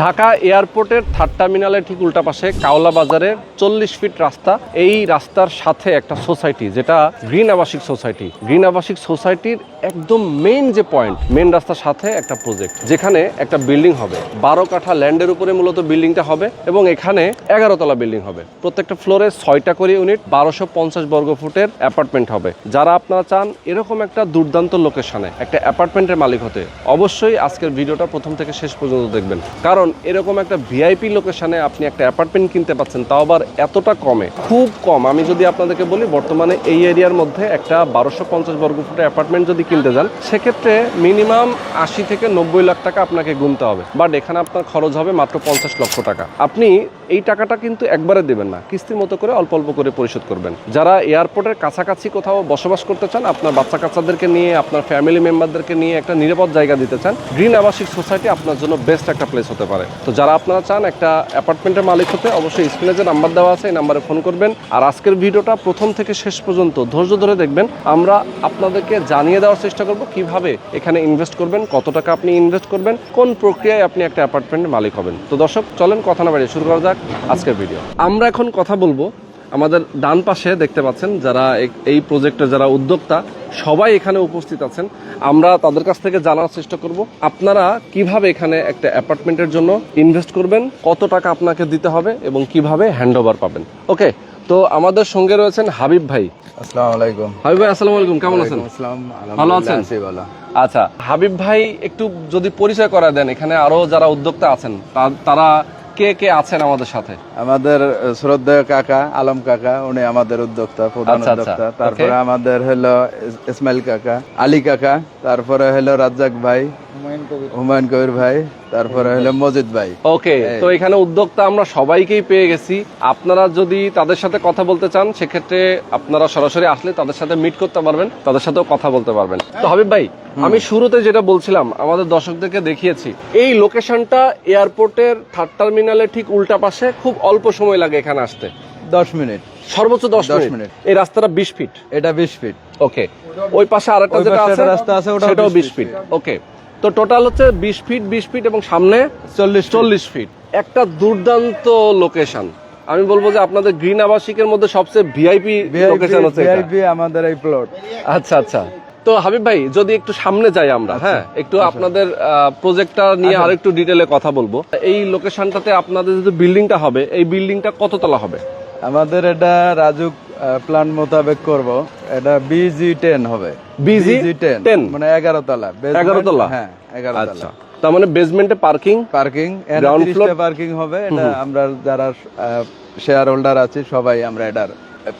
ঢাকা এয়ারপোর্টের থার্ড টার্মিনালের ঠিক উল্টা পাশে কাওলা বাজারের চল্লিশ ফিট রাস্তা। এই রাস্তার সাথে একটা সোসাইটি, যেটা গ্রিন আবাসিক সোসাইটি। গ্রিন আবাসিক সোসাইটির একদম মেন যে পয়েন্ট মেন রাস্তার সাথে একটা প্রজেক্ট যেখানে একটা বিল্ডিং হবে। বারো কাঠা ল্যান্ডের উপরে মূলত বিল্ডিংটা হবে এবং এখানে এগারো তলা বিল্ডিং হবে। প্রত্যেকটা ফ্লোরে ছয়টা করে ইউনিট বারোশো পঞ্চাশ বর্গ ফুটের অ্যাপার্টমেন্ট হবে। যারা আপনারা চান এরকম একটা দুর্দান্ত লোকেশনে একটা অ্যাপার্টমেন্টের মালিক হতে, অবশ্যই আজকের ভিডিওটা প্রথম থেকে শেষ পর্যন্ত দেখবেন। কারণ এরকম একটা ভিআইপি লোকেশনে আপনি একটা অ্যাপার্টমেন্ট কিনতে পাচ্ছেন, তাও আবার এতটা কমে, খুব কম। আমি যদি আপনাদেরকে বলি, বর্তমানে এই এরিয়ার মধ্যে একটা বারোশো পঞ্চাশ বর্গ ফুটের অ্যাপার্টমেন্ট যদি কিনতে যান, সেক্ষেত্রে মিনিমাম আশি থেকে নব্বই লাখ টাকা আপনাকে গুনতে হবে। বাট এখানে আপনার খরচ হবে মাত্র পঞ্চাশ লক্ষ টাকা। আপনি এই টাকাটা কিন্তু একবারে দেবেন না, কিস্তির মতো করে অল্প অল্প করে পরিশোধ করবেন। যারা এয়ারপোর্টের কাছাকাছি কোথাও বসবাস করতে চান, আপনার বাচ্চা কাচ্চাদেরকে নিয়ে, আপনার ফ্যামিলি মেম্বারদেরকে নিয়ে একটা নিরাপদ জায়গা দিতে চান, গ্রিন আবাসিক সোসাইটি আপনার জন্য বেস্ট একটা প্লেস হতে পারে। তো যারা আপনারা চান একটা অ্যাপার্টমেন্টের মালিক হতে, অবশ্যই স্ক্রিনে যে নাম্বার দেওয়া আছে, এই নাম্বারে ফোন করবেন। আর আজকের ভিডিওটা প্রথম থেকে শেষ পর্যন্ত ধৈর্য ধরে দেখবেন। আমরা আপনাদেরকে জানিয়ে দেওয়ার চেষ্টা করব কীভাবে এখানে ইনভেস্ট করবেন, কত টাকা আপনি ইনভেস্ট করবেন, কোন প্রক্রিয়ায় আপনি একটা অ্যাপার্টমেন্টের মালিক হবেন। তো দর্শক, চলেন কথা না বাড়িয়ে শুরু করা যাক আজকের ভিডিও। আমরা এখন কথা বলব আমাদের ডান পাশে দেখতে পাচ্ছেন যারা এই প্রজেক্টের যারা উদ্যোক্তা সবাই এখানে উপস্থিত আছেন। আমরা তাদের কাছ থেকে জানার চেষ্টা করব আপনারা কীভাবে এখানে একটা অ্যাপার্টমেন্টের জন্য ইনভেস্ট করবেন কত টাকা আপনাকে দিতে হবে এবং কীভাবে হ্যান্ডওভার পাবেন। ওকে তো আমাদের সঙ্গে রয়েছেন হাবিব ভাই। আসসালামু আলাইকুম। হাবিব ভাই আসসালামু আলাইকুম কেমন আছেন? ভালো আছেন? আচ্ছা হাবিব ভাই একটু যদি পরিচয় করা দেন এখানে আরও যারা উদ্যোক্তা আছেন তারা কে কে আছেন আমাদের সাথে? আমাদের শ্রদ্ধেয় কাকা আলম কাকা উনি আমাদের উদ্যোক্তা প্রধান আচ্ছা, আচ্ছা, উদ্যোক্তা। তারপরে আমাদের হলো ইসমাইল কাকা আলী কাকা তারপরে হলো রাজ্জাক ভাই হুমায়ুন কবির। ভাই তারপরে হলো মজিদ ভাই। ওকে তো এখানে উদ্যোক্তা আমরা সবাইকেই পেয়ে গেছি। আপনারা যদি তাদের সাথে কথা বলতে চান সেক্ষেত্রে আপনারা সরাসরি আসলে তাদের সাথে মিট করতে পারবেন তাদের সাথেও কথা বলতে পারবেন। তো হাবিব ভাই আমি শুরুতে যেটা বলছিলাম আমাদের দর্শকদেরকে দেখিয়েছি এই লোকেশনটা এয়ারপোর্টের থার্ড টার্মিনালের ঠিক উল্টা পাশে খুব অল্প সময় লাগে এখানে আসতে। দশ মিনিট। সর্বোচ্চ দশ 10 মিনিট। এই রাস্তাটা বিশ ফিট। এটা বিশ ফিট। ওকে ওই পাশে আরেকটা যেটা আছে একটা রাস্তা আছে, ওটাও 20 বিশ ফিট। ওকে তো টোটাল হচ্ছে বিশ ফিট বিশ ফিট এবং সামনে চল্লিশ চল্লিশ ফিট একটা দুর্দান্ত লোকেশন আমি বলব যে আপনাদের গ্রিন আবাসিকের মধ্যে সবচেয়ে ভিআইপি লোকেশন হচ্ছে ভিআইপি আমাদের এই প্লট আচ্ছা আচ্ছা। তো হাবিব ভাই যদি একটু সামনে যাই আমরা হ্যাঁ একটু আপনাদের প্রজেক্টটা নিয়ে আর একটু ডিটেলে কথা বলব। এই লোকেশনটাতে আপনাদের যে বিল্ডিংটা হবে এই বিল্ডিংটা কততলা হবে? আমাদের এটা রাজুক প্ল্যান মোতাবেক করব। এটা বিজি টেন হবে। BG টেন 10 মানে এগারো তলা 11 তলা? হ্যাঁ এগারো আচ্ছা। তলা তার মানে বেসমেন্টে parking parking Ground floor? Parking হবে। এটা আমরা যারা শেয়ার হোল্ডার আছি সবাই আমরা এটার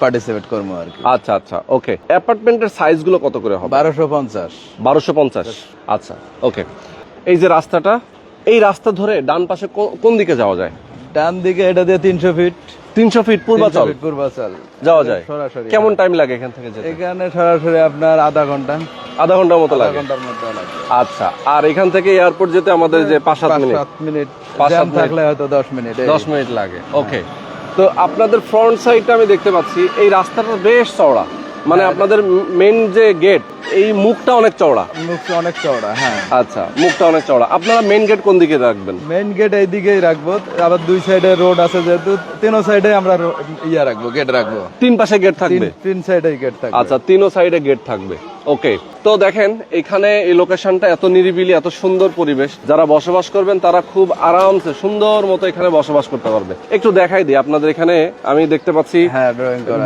পার্টিসিপেট করব আর কি। আচ্ছা আচ্ছা ওকে অ্যাপার্টমেন্টের সাইজগুলো কত করে হবে? বারোশো পঞ্চাশ। বারোশো পঞ্চাশ? আচ্ছা ওকে এই যে রাস্তাটা এই রাস্তা ধরে ডান পাশে কোন দিকে যাওয়া যায়? ডান দিকে এটা দিয়ে তিনশো ফিট। তিনশো ফিট পূর্বাচল। পূর্বাচল। যাওয়া যায়। সরাসরি। কেমন টাইম লাগে এখান থেকে যেতে? এখানে সরাসরি আপনার আধা ঘণ্টা। আধা ঘণ্টার মতো লাগে? ঘণ্টার আচ্ছা আর এখান থেকে এয়ারপোর্ট যেতে আমাদের যে পাঁচ সাত মিনিট। সাত মিনিট। জ্যাম থাকলে হয়তো দশ মিনিট দশ মিনিট লাগে ওকে তো আপনাদের ফ্রন্ট সাইডটা আমি দেখতে পাচ্ছি এই রাস্তাটা বেশ চওড়া। মানে আপনাদের মেন যে গেট এই মুখটা অনেক চওড়া? মুখটা অনেক চওড়া হ্যাঁ। আচ্ছা মুখটা অনেক চওড়া। আপনারা মেন গেট কোন দিকে রাখবেন? মেইন গেট এইদিকেই রাখব আবার দুই সাইডে রোড আছে যেহেতু তিনো সাইডে আমরা ইয়া রাখব গেট রাখব। তিন পাশে গেট থাকবে? তিন সাইডে গেট থাকবে। আচ্ছা তিনও সাইডে গেট থাকবে। ওকে তো দেখেন এখানে এই লোকেশনটা এত নিরিবিলি এত সুন্দর পরিবেশ। যারা বসবাস করবেন তারা খুব আরামসে সুন্দর মতো এখানে বসবাস করতে পারবে। একটু দেখাই দিই আপনাদের এখানে আমি দেখতে পাচ্ছি হ্যাঁ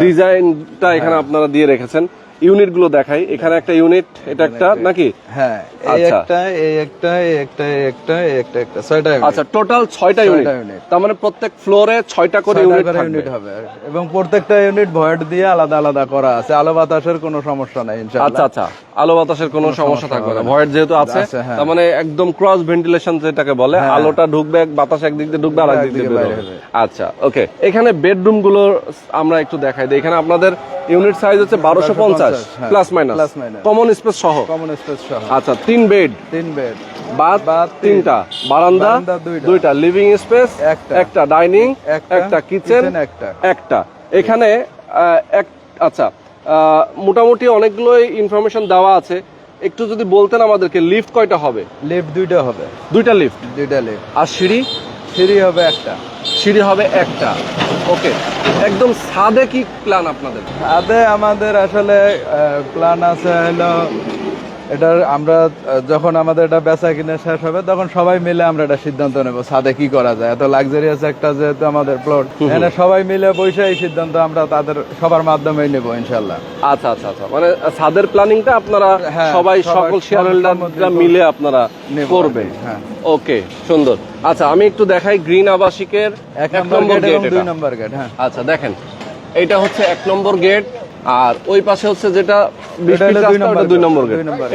ডিজাইনটা এখানে আপনারা দিয়ে রেখেছেন। ইউনিটগুলো দেখাই। এখানে একটা ইউনিট এটা একটা নাকি? হ্যাঁ এই আচ্ছা। একটা এই একটা এই একটা এই একটা এই একটা একটা ছয়টা ইউনিট। আচ্ছা টোটাল ছয়টা ইউনিট। তার মানে প্রত্যেক ফ্লোরে ছয়টা করে ইউনিট ইউনিট হবে। এবং প্রত্যেকটা ইউনিট ভয়েড দিয়ে আলাদা আলাদা করা আছে। আলো বাতাসের কোনো সমস্যা নাই আচ্ছা আচ্ছা। আলো বাতাসের কোনো সমস্যা থাকবে না। ভয়ের যেহেতু আছে হ্যাঁ। তার মানে একদম ক্রস ভেন্টিলেশন যেটাকে বলে আলোটা ঢুকবে এক বাতাস একদিক দিয়ে ঢুকবে আর একদিক দিয়ে একদিকে বের বাইরে হবে। আচ্ছা ওকে এখানে বেডরুমগুলো আমরা একটু দেখাই দিই। এখানে আপনাদের ইউনিট সাইজ হচ্ছে বারোশো পঞ্চাশ হ্যাঁ। প্লাস মাইনাস কমন স্পেস সহ। কমন স্পেস সহ। আচ্ছা তিন বেড তিন বেড বাদ তিনটা। বারান্দা দুইটা। লিভিং স্পেস একটা। একটা ডাইনিং একটা, একটা কিচেন একটা। একটা। এখানে এক আচ্ছা মোটামুটি অনেকগুলো ইনফরমেশন দেওয়া আছে। একটু যদি বলতেন আমাদেরকে লিফট কয়টা হবে? লিফট দুইটা হবে। দুইটা লিফট দুইটা লিফট আর সিঁড়ি? সিঁড়ি হবে একটা। সিঁড়ি হবে একটা। ওকে একদম সাদে কি প্ল্যান আপনাদের? সাদে আমাদের আসলে প্ল্যান আছে হলো এটার আমরা যখন আমাদের এটা বেচা কিনে শেষ হবে তখন সবাই মিলে আমরা এটা সিদ্ধান্ত নেব সাদে কি করা যায়। এত লাক্সারিয়াস একটা যেহেতু আমাদের প্লট এখানে সবাই মিলে বসে এই সিদ্ধান্ত আমরা তাদের সবার মাধ্যমেই নেব ইনশাল্লাহ। আচ্ছা আচ্ছা আচ্ছা। মানে ছাদের প্ল্যানিংটা আপনারা হ্যাঁ, সবাই সকল শেয়ার হোল্ডাররা মিলে আপনারা নেব করবেন হ্যাঁ। ওকে সুন্দর। আচ্ছা আমি একটু দেখাই গ্রিন আবাসিকের এক নম্বর গেট দুই নম্বর গেট হ্যাঁ। আচ্ছা দেখেন। এটা হচ্ছে এক নম্বর গেট আর ওই পাশে হচ্ছে যেটা দুই নম্বর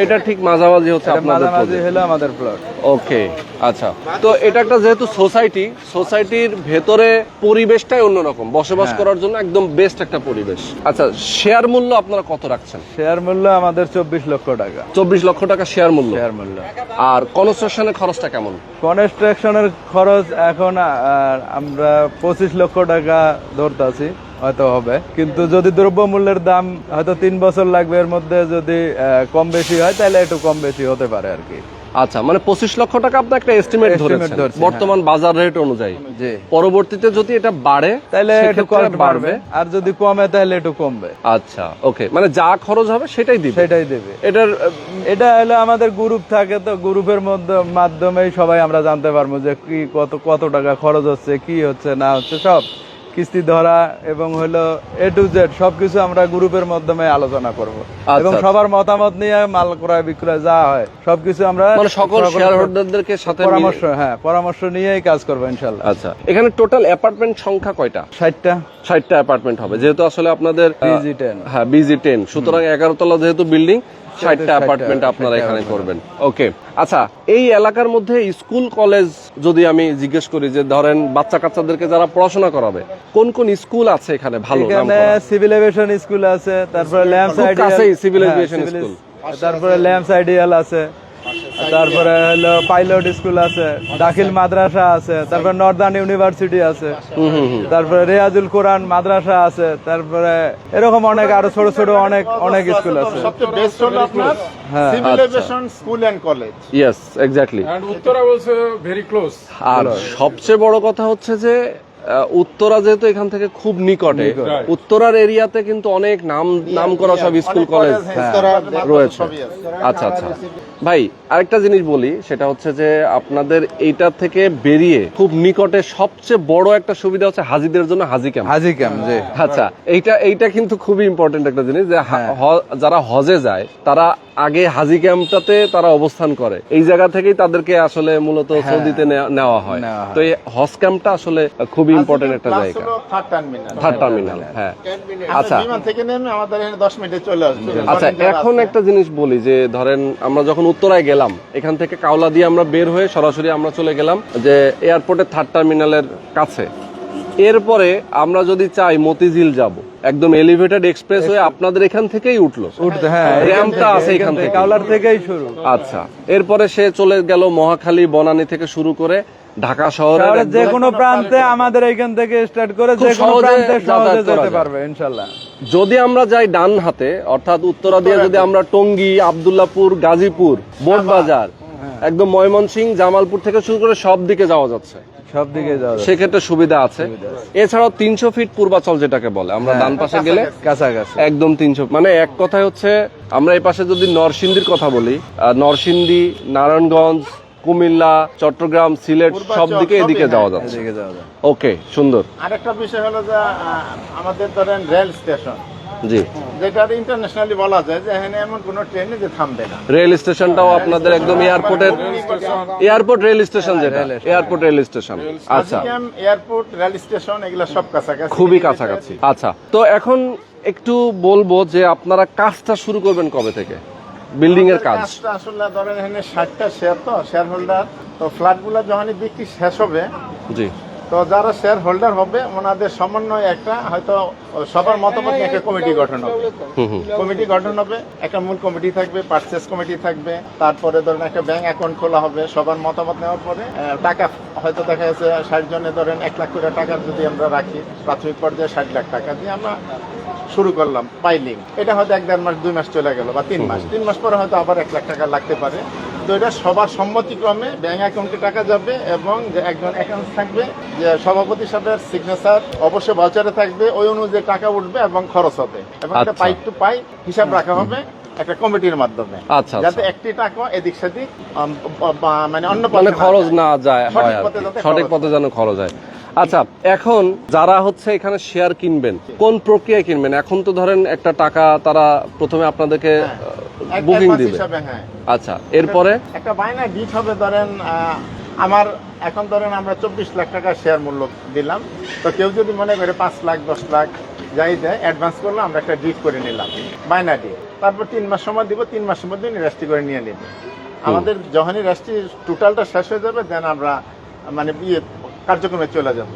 এটা ঠিক মাঝামাঝি হচ্ছে মাঝামাঝি হলো আমাদের প্লট ওকে আচ্ছা। তো এটা একটা যেহেতু সোসাইটি সোসাইটির ভেতরে পরিবেশটাই অন্যরকম। বসবাস হ্যাঁ। করার জন্য একদম বেস্ট একটা পরিবেশ। আচ্ছা শেয়ার মূল্য আপনারা কত রাখছেন? শেয়ার মূল্য আমাদের চব্বিশ লক্ষ টাকা। চব্বিশ লক্ষ টাকা শেয়ার মূল্য। শেয়ার মূল্য। আর কনস্ট্রাকশনের খরচটা কেমন? কনস্ট্রাকশনের খরচ এখন আমরা পঁচিশ লক্ষ টাকা ধরতেছি। হয়তো হবে। কিন্তু যদি দ্রব্যমূল্যের দাম হয়তো তিন বছর লাগবে এর মধ্যে যদি কম বেশি হয় তাহলে একটু কম বেশি হতে পারে আর কি। আচ্ছা মানে পঁচিশ লক্ষ টাকা আপনি একটা এস্টিমেট ধরেছেন। বর্তমান বাজার রেট অনুযায়ী। পরবর্তীতে যদি এটা বাড়ে তাহলে একটু বাড়বে। আর যদি কমে তাহলে একটু কমবে। আচ্ছা ওকে মানে যা খরচ হবে সেটাই দিবে। সেটাই দেবে। এটার এটা হলো আমাদের গ্রুপ থাকে তো গ্রুপের মধ্যে মাধ্যমেই সবাই আমরা জানতে পারব যে কি কত কত টাকা খরচ হচ্ছে কি হচ্ছে না হচ্ছে সব। কিস্তি ধরা এবং হলো এ টু জেড সবকিছু আমরা গ্রুপের মাধ্যমে আলোচনা করব। এবং আচ্ছা। সবার মতামত নিয়ে মাল ক্রয় বিক্রয় যা হয় সবকিছু আমরা মানে সকল শেয়ার হোল্ডারদেরকে সাথে পরামর্শ হ্যাঁ পরামর্শ নিয়েই কাজ করব ইনশাল্লাহ আচ্ছা এখানে টোটাল অ্যাপার্টমেন্ট সংখ্যা কয়টা? ষাটটা। ষাটটা অ্যাপার্টমেন্ট হবে যেহেতু আসলে আপনাদের বিজি টেন হ্যাঁ বিজি টেন সুতরাং এগারো তলা যেহেতু বিল্ডিং ষাটটা অ্যাপার্টমেন্ট আপনারা এখানে করবেন। ওকে আচ্ছা এই এলাকার মধ্যে স্কুল কলেজ যদি আমি জিজ্ঞেস করি যে ধরেন বাচ্চা কাচ্চাদেরকে যারা পড়াশোনা করাবে কোন কোন স্কুল আছে এখানে ভালো সিভিল এভিয়েশন স্কুল আছে তারপরে Lamps ideal civil aviation school। তারপরে ল্যাম্পস আইডিয়াল আছে। তারপরে হলো পাইলট স্কুল আছে দাখিল মাদ্রাসা আছে তারপরে নর্দার্ন ইউনিভার্সিটি আছে তারপরে রেয়াজুল কোরআন মাদ্রাসা আছে তারপরে এরকম অনেক আরও ছোট ছোট অনেক অনেক স্কুল আছে সবচেয়ে বেস্ট হলো আপনার হ্যাঁ। আচ্ছা। School college yes exactly. আর সবচেয়ে বড় কথা হচ্ছে যে উত্তরা যেহেতু এখান থেকে খুব নিকটে উত্তরার এরিয়াতে কিন্তু অনেক নাম নাম করা সব স্কুল কলেজ রয়েছে। আচ্ছা আচ্ছা। ভাই আরেকটা জিনিস বলি সেটা হচ্ছে যে আপনাদের এইটা থেকে বেরিয়ে খুব নিকটে সবচেয়ে বড় একটা সুবিধা হচ্ছে হাজিদের জন্য হাজি ক্যাম্প। হাজি ক্যাম জি। আচ্ছা এইটা এইটা কিন্তু খুবই ইম্পর্টেন্ট একটা জিনিস যে হ্যাঁ। হ- যারা হজে যায় তারা আগে হাজি ক্যাম্পটাতে তারা অবস্থান করে। এই জায়গা থেকেই তাদেরকে আসলে মূলত সৌদিতে নেওয়া- হয়। হ্যাঁ। নেওয়া হয়। তো এই হজ ক্যাম্পটা আসলে খুবই ইম্পর্টেন্ট একটা জায়গা। থার্ড টার্মিনাল হ্যাঁ। আচ্ছা। বিমান থেকে নেমে আমাদের এখানে 10 মিনিটে চলে আসবে। আচ্ছা এখন একটা জিনিস বলি যে ধরেন আমরা যখন উত্তরায় গেলাম এখান থেকে কাওলা দিয়ে আমরা বের হয়ে সরাসরি আমরা চলে গেলাম যে এয়ারপোর্টের থার্ড টার্মিনালের কাছে। এরপরে আমরা যদি চাই মতিঝিল যাব একদম এলিভেটেড এক্সপ্রেস হয়ে আপনাদের এখান থেকেই উঠল। উঠতে হ্যাঁ র্যাম্পটা আছে এখান থেকে। কাউলার থেকেই শুরু। আচ্ছা এরপরে সে চলে গেল মহাখালী বনানী থেকে শুরু করে ঢাকা শহরের যে কোনো প্রান্তে আমাদের এখান থেকে স্টার্ট করে যে কোনো প্রান্তে সহজে যেতে পারবে ইনশাল্লাহ। যদি আমরা যাই ডান হাতে অর্থাৎ উত্তরা দিয়ে যদি আমরা টঙ্গী আবদুল্লাপুর গাজীপুর বোটবাজার একদম ময়মনসিং জামালপুর থেকে শুরু করে সব দিকে যাওয়া যাচ্ছে। সব দিকে সেক্ষেত্রে সুবিধা আছে। এছাড়াও তিনশো ফিট পূর্বাচল যেটাকে বলে আমরা ডান পাশে গেলে কাছাকাছি একদম তিনশো মানে এক কথায় হচ্ছে আমরা এই পাশে যদি নরসিংদীর কথা বলি আহ, নরসিংদী নারায়ণগঞ্জ কুমিল্লা চট্টগ্রাম সিলেট সব দিকে এদিকে হ্যাঁ। যাওয়া যাচ্ছে। এদিকে যাওয়া যাবে ওকে সুন্দর। আরেকটা বিষয় হলো যে আমাদের ধরেন রেল স্টেশন। জি। যেটা ইন্টারন্যাশনালি বলা যায় যে এখানে এমন কোনো ট্রেনে যে থামবে না। রেল স্টেশনটাও আপনাদের একদম এয়ারপোর্টের এয়ারপোর্ট রেল স্টেশন যেটা এয়ারপোর্ট রেল স্টেশন। আচ্ছা। আজিকাম এয়ারপোর্ট রেল স্টেশন এগুলো সব কাছাকাছি। খুবই কাছাকাছি। আচ্ছা তো এখন একটু বলব যে আপনারা কাজটা শুরু করবেন কবে থেকে? বিল্ডিং এর কাজ। কাজটা আসলে ধরেন এখানে ষাটটা শেয়ার তো শেয়ার হোল্ডার তো ফ্ল্যাটগুলা যখনই বিক্রি শেষ হবে জি। তো যারা শেয়ার হোল্ডার হবে ওনাদের সমন্বয় একটা হয়তো সবার মতামত একটা কমিটি গঠন হবে। কমিটি গঠন হবে একটা মূল কমিটি থাকবে পার্চেস কমিটি থাকবে তারপরে ধরেন একটা ব্যাংক অ্যাকাউন্ট খোলা হবে সবার মতামত নেওয়ার পরে টাকা হয়তো দেখা যাচ্ছে ষাট জনে ধরেন এক লাখ করে টাকা যদি আমরা রাখি প্রাথমিক পর্যায়ে ষাট লাখ টাকা দিয়ে আমরা শুরু করলাম পাইলিং এটা হয়তো এক দেড় মাস দুই মাস চলে গেল বা তিন মাস। তিন মাস পরে হয়তো আবার এক লাখ টাকা লাগতে পারে। তো এটা সবার সম্মতিক্রমে ব্যাংক অ্যাকাউন্টে টাকা যাবে এবং যে একজন অ্যাকাউন্ট থাকবে যে সভাপতি সাহেবের সিগনেচার অবশ্যই ভাউচারে থাকবে ওই অনুযায়ী টাকা উঠবে এবং খরচ হবে। এবং একটা আচ্ছা। পাইপ টু পাইপ হিসাব রাখা হবে একটা কমিটির মাধ্যমে। আচ্ছা, যাতে আচ্ছা। একটি টাকা এদিক সেদিক মানে অন্য মানে পথে খরচ না যায় সঠিক পথে যাতে সঠিক পথে যেন খরচ হয়। আচ্ছা এখন যারা হচ্ছে এখানে শেয়ার কিনবেন কোন প্রক্রিয়ায় কিনবেন? এখন তো ধরেন একটা টাকা তারা প্রথমে আপনাদেরকে হ্যাঁ। বুকিং দিবে। হিসাবে, হ্যাঁ। আচ্ছা এরপরে? একটা বায়না গিট হবে ধরেন আমার এখন ধরেন আমরা চব্বিশ লাখ টাকা শেয়ার মূল্য দিলাম। তো কেউ যদি মনে করে পাঁচ লাখ দশ লাখ যাই দেয় অ্যাডভান্স করল আমরা একটা ডিট করে নিলাম বায়না ডিট তারপর তিন মাস সময় দিব তিন মাসের মধ্যে রেস্টি করে নিয়ে নেবে। আমাদের যখনই রেস্টি টোটালটা শেষ হয়ে যাবে দেন আমরা মানে ইয়ে কার্যক্রমে চলে যাব।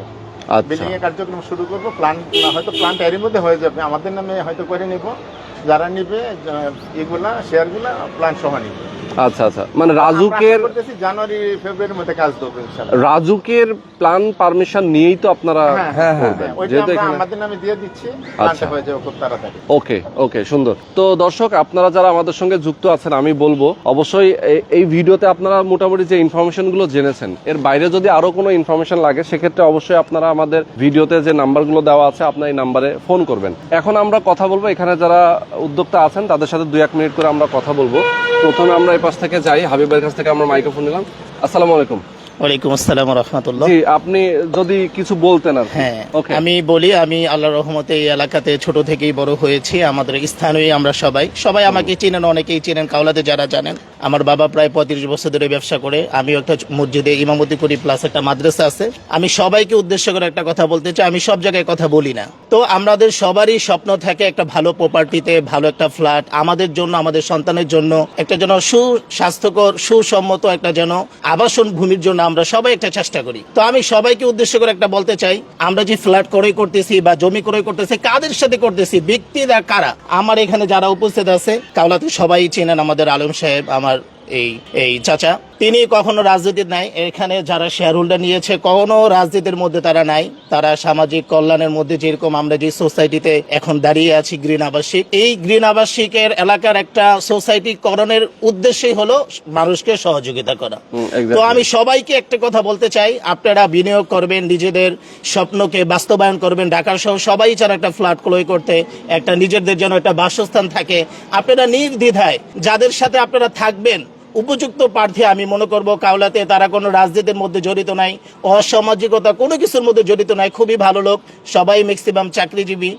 বিল্ডিং এর কার্যক্রম শুরু করব প্ল্যান হয়তো প্ল্যান্ট এরই মধ্যে হয়ে যাবে। আমাদের নামে হয়তো করে নিব। যারা নিবে এগুলা শেয়ারগুলা প্ল্যান সহ নিবে। আচ্ছা আচ্ছা। মানে রাজুকের জানুয়ারি ফেব্রুয়ারির মধ্যে কাজ দেবো রাজুকের প্ল্যান পারমিশন নিয়েই তো আপনারা হ্যাঁ হ্যাঁ, হ্যাঁ যেহেতু আমাদের নামে দিয়ে দিচ্ছি আচ্ছা। হয়ে যাবে খুব তাড়াতাড়ি। ওকে ওকে সুন্দর। তো দর্শক আপনারা যারা আমাদের সঙ্গে যুক্ত আছেন আমি বলব অবশ্যই এই ভিডিওতে আপনারা মোটামুটি যে ইনফরমেশনগুলো জেনেছেন এর বাইরে যদি আরও কোনো ইনফরমেশন লাগে সেক্ষেত্রে অবশ্যই আপনারা আমাদের ভিডিওতে যে নাম্বারগুলো দেওয়া আছে আপনার এই নাম্বারে ফোন করবেন। এখন আমরা কথা বলব এখানে যারা উদ্যোক্তা আছেন তাদের সাথে দুই এক মিনিট করে আমরা কথা বলব। প্রথমে আমরা পাশ থেকে যাই হাবিবের কাছ থেকে আমরা মাইক্রোফোন নিলাম। আসসালামু আলাইকুম। ওয়ালাইকুম আসসালাম রহমতুল্লাহ। আপনি যদি কিছু বলতেন আর হ্যাঁ আমি বলি আমি আল্লাহ রহমতে এই এলাকাতে ছোট থেকেই বড় হয়েছি আমাদের স্থানীয় আমরা সবাই। সবাই আমাকে চেনেন অনেকেই চেনেন কাউলাতে যারা জানেন। আমার বাবা প্রায় পঁয়ত্রিশ বছর ধরে ব্যবসা করে আমিও একটা মসজিদে ইমামতি করি প্লাস একটা মাদ্রাসা আছে। আমি সবাইকে উদ্দেশ্য করে একটা কথা বলতে চাই আমি সব জায়গায় কথা বলি না। তো আমাদের সবারই স্বপ্ন থাকে একটা ভালো প্রপার্টিতে ভালো একটা ফ্ল্যাট আমাদের জন্য আমাদের সন্তানের জন্য একটা যেন সুস্বাস্থ্যকর সুসম্মত একটা যেন আবাসন ভূমির জন্য আমরা সবাই একটা চেষ্টা করি। তো আমি সবাইকে উদ্দেশ্য করে একটা বলতে চাই, আমরা যে ফ্ল্যাট ক্রয় করতেছি বা জমি ক্রয় করতেছি, কাদের সাথে করতেছি, ব্যক্তিরা কারা? আমার এখানে যারা উপস্থিত আছে কাউলাতে সবাই চেনেন আমাদের আলম সাহেব, আমার এই এই চাচা। তিনি কখনো রাজনীতির নাই এখানে যারা শেয়ার হোল্ডার নিয়েছে কখনো রাজনীতির মধ্যে তারা নাই। তারা সামাজিক কল্যাণের মধ্যে যেরকম আমরা যে সোসাইটিতে এখন দাঁড়িয়ে আছি গ্রিন আবাসিক এই গ্রিন আবাসিকের এলাকার একটা সোসাইটি করণের উদ্দেশ্যই হলো মানুষকে সহযোগিতা করা। তো আমি সবাইকে একটা কথা বলতে চাই আপনারা বিনিয়োগ করবেন নিজেদের স্বপ্নকে বাস্তবায়ন করবেন ঢাকার সহ সবাই চান একটা ফ্ল্যাট ক্রয় করতে একটা নিজেদের জন্য একটা বাসস্থান থাকে। আপনারা নির্দ্বিধায় যাদের সাথে আপনারা থাকবেন উপযুক্ত প্রার্থী আমি মনে করব কাউলাতে তারা কোনো রাজনীতির মধ্যে জড়িত নাই, অসামাজিকতা কোনো কিছুর মধ্যে জড়িত নাই, খুবই ভালো লোক, সবাই ম্যাক্সিমাম চাকরিজীবী।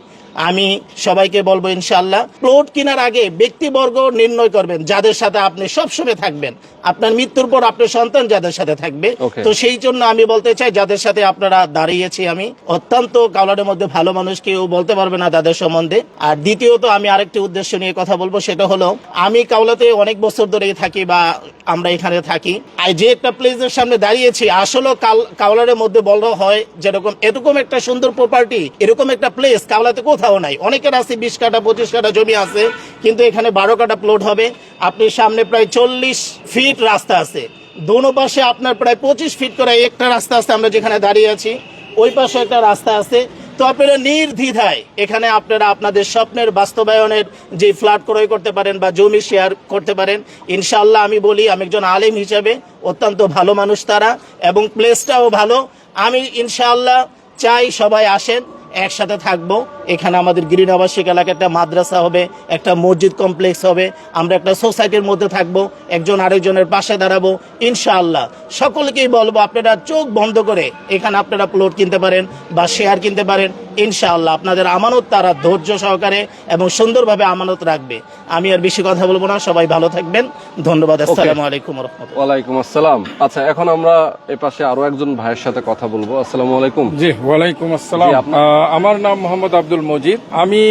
আমি সবাইকে বলব ইনশাল্লাহ প্লট কেনার আগে ব্যক্তিবর্গ নির্ণয় করবেন যাদের সাথে আপনি সবসময় থাকবেন। আপনার মৃত্যুর পর আপনার সন্তান যাদের সাথে থাকবে। তো সেই জন্য আমি বলতে চাই যাদের সাথে আপনারা দাঁড়িয়েছি আমি অত্যন্ত কাউলারের মধ্যে ভালো মানুষ কেউ বলতে পারবে না তাদের সম্বন্ধে। আর দ্বিতীয়ত আমি আরেকটি উদ্দেশ্য নিয়ে কথা বলব সেটা হলো আমি কাউলাতে অনেক বছর ধরেই থাকি বা আমরা এখানে থাকি। আর যে একটা প্লেসের সামনে দাঁড়িয়েছি আসলে কাউলারের মধ্যে বলা হয় যেরকম এরকম একটা সুন্দর প্রপার্টি এরকম একটা প্লেস কাউলাতে কোথাও নাই। অনেকের আছে বিশ কাটা পঁচিশ কাটা জমি আছে, কিন্তু এখানে বারো কাটা প্লট হবে। আপনি সামনে প্রায় চল্লিশ ফিট রাস্তা আছে। দোনো পাশে আপনার প্রায় পঁচিশ ফিট করে একটা রাস্তা আছে আমরা যেখানে দাঁড়িয়ে আছি। ওই পাশে একটা রাস্তা আছে। তো আপনারা নির্দ্বিধায় এখানে আপনারা আপনাদের স্বপ্নের বাস্তবায়নের যে ফ্ল্যাট ক্রয় করতে পারেন বা জমি শেয়ার করতে পারেন ইনশাল্লাহ আমি বলি, আমি একজন আলেম হিসাবে, অত্যন্ত ভালো মানুষ তারা এবং প্লেসটাও ভালো। আমি ইনশাল্লাহ চাই সবাই আসেন। একসাথে থাকব। এখানে আমাদের গ্রিন আবাসিক এলাকায় একটা মাদ্রাসা হবে একটা মসজিদ কমপ্লেক্স হবে। আমরা একটা সোসাইটির মধ্যে থাকব একজন আরেকজনের পাশে দাঁড়াবো ইনশাআল্লাহ। সকলকেই বলব আপনারা চোখ বন্ধ করে এখানে আপনারা প্লট কিনতে পারেন বা শেয়ার কিনতে পারেন ইনশাআল্লাহ। আপনাদের আমানত তারা ধৈর্য সহকারে এবং সুন্দরভাবে আমানত রাখবে। আমি আর বেশি কথা বলব না সবাই ভালো থাকবেন। ধন্যবাদ আসসালামু আলাইকুম রহমতুল্লাহ। ওয়ালাইকুম আসসালাম। আচ্ছা এখন আমরা এ পাশে আরও একজন ভাইয়ের সাথে কথা বলব। আসসালামু আলাইকুম। জি ওয়ালাইকুম আসসালাম। আমার নাম মোহাম্মদ আব্দুল মজিদ। আমি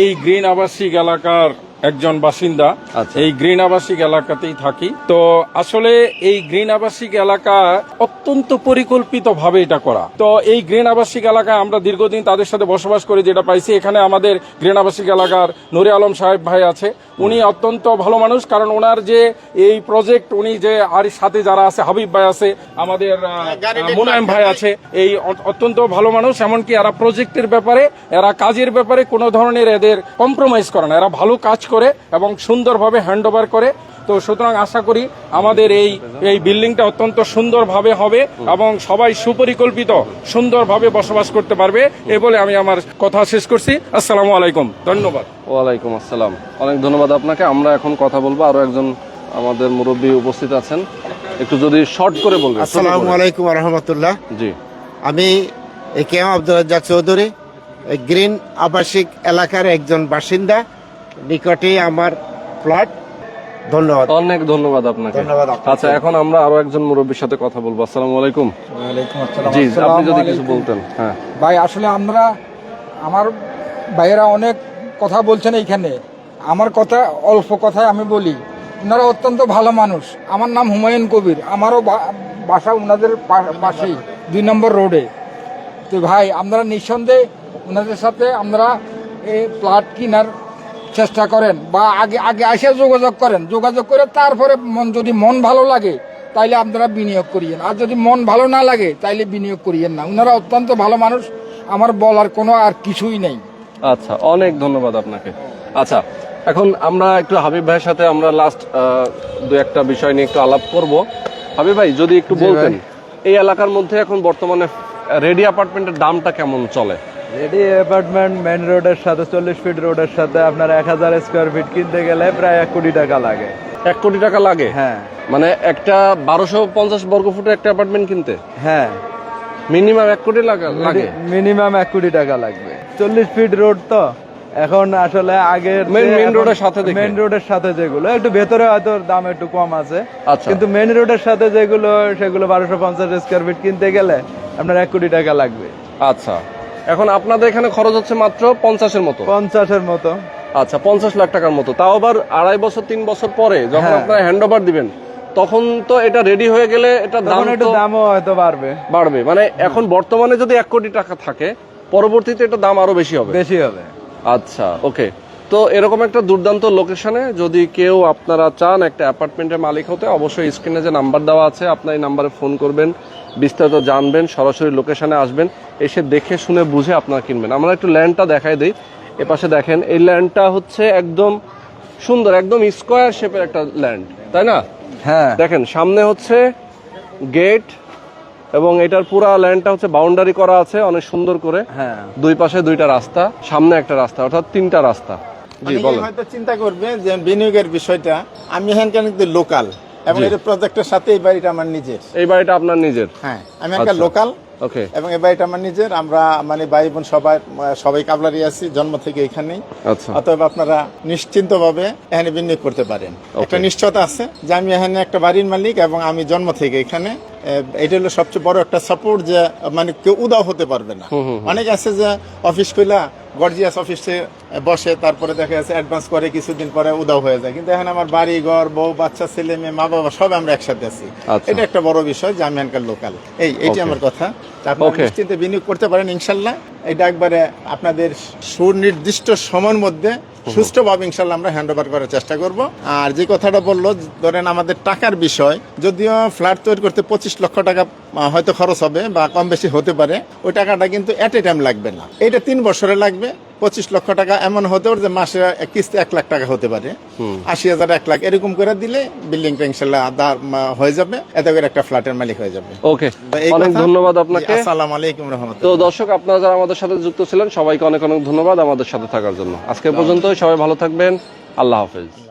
এই গ্রিন আবাসিক এলাকার একজন বাসিন্দা আচ্ছা। এই গ্রিন আবাসিক এলাকাতেই থাকি। তো আসলে এই গ্রিন আবাসিক এলাকা অত্যন্ত পরিকল্পিত ভাবে এটা করা। তো এই গ্রিন আবাসিক এলাকায় আমরা দীর্ঘদিন তাদের সাথে বসবাস করে যেটা পাইছি। এখানে আমাদের গ্রিন আবাসিক এলাকার নুরে আলম সাহেব ভাই আছে। উনি অত্যন্ত ভালো মানুষ কারণ ওনার যে এই প্রজেক্ট উনি যে আর সাথে যারা আছে হাবিব ভাই আছে আমাদের গাড়ি- মুনায়েম ভাই আছে এই অত্যন্ত ভালো মানুষ। এমনকি এরা প্রজেক্টের ব্যাপারে এরা কাজের ব্যাপারে কোনো ধরনের এদের কম্প্রোমাইজ করে না। এরা ভালো কাজ করে এবং সুন্দরভাবে হ্যান্ড ওভার করে। তো সুতরাং আশা করি আমাদের এই এই বিল্ডিংটা অত্যন্ত সুন্দরভাবে হবে এবং সবাই সুপরিকল্পিত সুন্দরভাবে বসবাস করতে পারবে। এ বলে আমি আমার কথা শেষ করছি। আসসালামু আলাইকুম। ধন্যবাদ। ওয়ালাইকুম আসসালাম। অনেক ধন্যবাদ আপনাকে। আমরা এখন কথা বলব। আরও একজন আমাদের মুরব্বী উপস্থিত আছেন। একটু যদি শর্ট করে বলবেন। আসসালামু। আলাইকুম রহমতুল্লাহ। জি। আমি A K M Abdul Chowdhury Green আবাসিক এলাকার একজন বাসিন্দা। নিকটেই আমার প্লট ধন্যবাদ। অনেক ধন্যবাদ আপনাকে। ধন্যবাদ আচ্ছা এখন আমরা আরও একজন মুরব্বীর সাথে কথা বলব। আসসালামু আলাইকুম। ওয়ালাইকুম আসসালাম। জি আপনি যদি কিছু বলতেন হ্যাঁ। ভাই আসলে আমরা আমার ভাইয়েরা অনেক কথা বলছেন এইখানে। আমার কথা অল্প কথায় আমি বলি। ওনারা অত্যন্ত ভালো মানুষ। আমার নাম হুমায়ুন কবির। আমারও বা- বাসা ওনাদের পাশেই দুই নম্বর রোডে। তো ভাই আমরা নিঃসন্দেহে ওনাদের সাথে আমরা এই প্লট কেনার চেষ্টা করেন বা আগে আগে আসে যোগাযোগ করেন। যোগাযোগ করে তারপরে মন যদি মন ভালো লাগে তাইলে আপনারা বিনিয়োগ করিয়েন। আর যদি মন ভালো না লাগে তাইলে বিনিয়োগ করিয়েন না। ওনারা অত্যন্ত ভালো মানুষ। আমার বলার কোনো আর কিছুই নেই। আচ্ছা অনেক ধন্যবাদ আপনাকে। আচ্ছা এখন আমরা একটু হাবিব ভাইয়ের সাথে আমরা লাস্ট দু একটা বিষয় নিয়ে একটু আলাপ করব। হাবিব ভাই যদি একটু বলতেন এই এলাকার মধ্যে এখন বর্তমানে রেডি অ্যাপার্টমেন্টের দামটা কেমন চলে? রেডি অ্যাপার্টমেন্ট মেন রোডের সাথে চল্লিশ ফিট রোডের সাথে আপনার এক হাজার স্কোয়ার ফিট কিনতে গেলে প্রায় এক কোটি টাকা লাগে। এক কোটি টাকা লাগে? হ্যাঁ। মানে একটা বারোশো পঞ্চাশ বর্গ ফুটের একটা অ্যাপার্টমেন্ট কিনতে? হ্যাঁ। মিনিমাম এক কোটি লাগা লাগে? মিনিমাম এক কোটি টাকা লাগবে। চল্লিশ ফিট রোড তো। এখন আসলে Main- main road-এর সাথে। মেন রোডের সাথে যেগুলো একটু ভেতরে হয়তো দাম একটু কম আছে। আচ্ছা। কিন্তু মেন রোডের সাথে যেগুলো সেগুলো বারোশো পঞ্চাশ স্কোয়ার ফিট কিনতে গেলে আপনার এক কোটি টাকা লাগবে। আচ্ছা। এখন আপনাদের এখানে খরচ হচ্ছে মাত্র পঞ্চাশের মতো। পঞ্চাশের মতো। আচ্ছা পঞ্চাশ লাখ টাকার মতো। তাও আবার আড়াই বছর তিন বছর পরে যখন হ্যাঁ। আপনারা হ্যান্ড ওভার দিবেন তখন তো এটা রেডি হয়ে গেলে এটা দাম একটু দামও হয়তো বাড়বে। বাড়বে। মানে এখন বর্তমানে যদি এক কোটি টাকা থাকে পরবর্তীতে এটা দাম আরও বেশি হবে। বেশি হবে। আচ্ছা ওকে তো এরকম একটা দুর্দান্ত লোকেশনে যদি কেউ আপনারা চান একটা অ্যাপার্টমেন্টের মালিক হতে অবশ্যই স্ক্রিনে যে নাম্বার দেওয়া আছে আপনার এই নাম্বারে ফোন করবেন বিস্তারিত জানবেন সরাসরি লোকেশনে আসবেন। এসে দেখে শুনে বুঝে আপনারা কিনবেন। আমরা একটু ল্যান্ডটা দেখাই দিই। এ পাশে দেখেন এই ল্যান্ডটা হচ্ছে একদম সুন্দর একদম স্কোয়ার শেপের একটা ল্যান্ড তাই না? হ্যাঁ। দেখেন সামনে হচ্ছে গেট এবং এটার পুরা ল্যান্ডটা হচ্ছে বাউন্ডারি করা আছে অনেক সুন্দর করে। হ্যাঁ। দুই পাশে দুইটা রাস্তা সামনে একটা রাস্তা অর্থাৎ তিনটা রাস্তা। জি বলেন। হয়তো চিন্তা করবে যে বিনিয়োগের বিষয়টা আমি এখানকার কিন্তু লোকাল এবং। এই প্রজেক্টের সাথে এই বাড়িটা আমার নিজের। এই বাড়িটা আপনার নিজের। হ্যাঁ আমি এখানকার আচ্ছা। লোকাল ওকে এবং এবার এটা আমার নিজের আমরা মানে ভাই বোন সবাই সবাই কাবলারি আছি জন্ম থেকে এখানেই। আচ্ছা। অতএব আপনারা নিশ্চিন্ত ভাবে এখানে বিনিয়োগ করতে পারেন। একটা নিশ্চয়তা আছে যে আমি এখানে একটা বাড়ির মালিক এবং আমি জন্ম থেকে এখানে। এটা হলো সবচেয়ে বড় একটা সাপোর্ট যে মানে কেউ উদাও হতে পারবে না। অনেক আছে যে অফিস কইলা গর্জিয়াস অফিসে বসে তারপরে দেখা যাচ্ছে অ্যাডভান্স করে কিছুদিন পরে উদাও হয়ে যায়। কিন্তু এখন আমার বাড়ি ঘর বউ বাচ্চা ছেলে মেয়ে মা বাবা সব আমরা একসাথে আছি। আচ্ছা। এটা একটা বড় বিষয় যে আমি এখানকার লোকাল এই এইটি আমার কথা। আপনারা নিশ্চিন্তে বিনিয়োগ করতে পারেন ইনশাল্লাহ। এটা একবারে আপনাদের সুনির্দিষ্ট সময়ের মধ্যে সুষ্ঠুভাবে ইনশাল্লাহ আমরা হ্যান্ড ওভার করার চেষ্টা করব। আর যে কথাটা বলল, ধরেন আমাদের টাকার বিষয়, যদিও ফ্ল্যাট তৈরি করতে পঁচিশ লক্ষ টাকা হয়তো খরচ হবে বা কম বেশি হতে পারে, ওই টাকাটা কিন্তু এট এ টাইম লাগবে না। এটা তিন বছরে লাগবে পঁচিশ লক্ষ টাকা এমন হতে পারে যে মাসে কিস্তি এক লাখ টাকা হতে পারে। আশি হাজার এক লাখ এরকম করে দিলে বিল্ডিংটা ইনশাল্লাহ হয়ে যাবে এত করে একটা ফ্ল্যাটের মালিক হয়ে যাবে। ওকে। অনেক ধন্যবাদ আপনাকে। আসসালামু আলাইকুম রহমত তো দর্শক আপনারা যারা আমাদের সাথে যুক্ত ছিলেন সবাইকে অনেক অনেক ধন্যবাদ আমাদের সাথে থাকার জন্য। আজকে পর্যন্ত সবাই ভালো থাকবেন। আল্লাহ হাফেজ।